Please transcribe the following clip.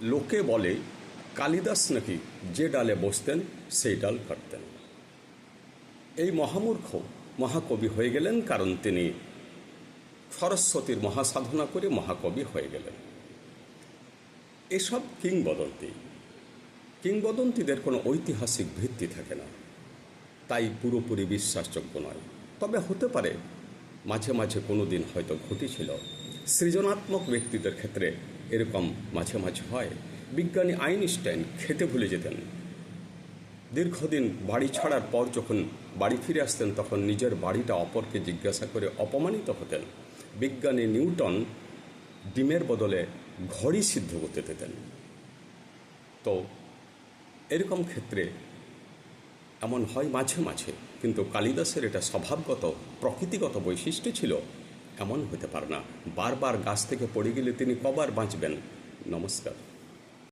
লোকে বলে, কালিদাস নাকি যে ডালে বসতেন, সেই ডাল কাটতেন। এই মহামূর্খ মহাকবি হয়ে গেলেন কারণ তিনি সরস্বতীর মহাসাধনা করে মহাকবি হয়ে গেলেন। এসব কিংবদন্তি। কিংবদন্তিদের কোনো ঐতিহাসিক ভিত্তি থাকে না। তাই পুরোপুরি বিশ্বাসযোগ্য নয়। তবে হতে পারে, মাঝে মাঝে কোনো দিন হয়তো ঘটেছিল, সৃজনাত্মক ব্যক্তিদের ক্ষেত্রে এরকম মাঝে মাঝে হয়। বিজ্ঞানী আইনস্টাইন খেতে ভুলে যেতেন। দীর্ঘদিন বাড়ি ছাড়ার পর যখন বাড়ি ফিরে আসতেন, তখন নিজের বাড়িটা অপরকে জিজ্ঞাসা করে অপমানিত হতেন। বিজ্ঞানী নিউটন ডিমের বদলে ঘড়ি সিদ্ধ করতে দিতেন। তো এরকম ক্ষেত্রে এমন হয় মাঝে মাঝে, কিন্তু কালিদাসের এটা স্বভাবগত, প্রকৃতিগত বৈশিষ্ট্য ছিল এমন হতে পারে না। বারবার গাছ থেকে পড়ে গেলে তিনি কবার বাঁচবেন। নমস্কার।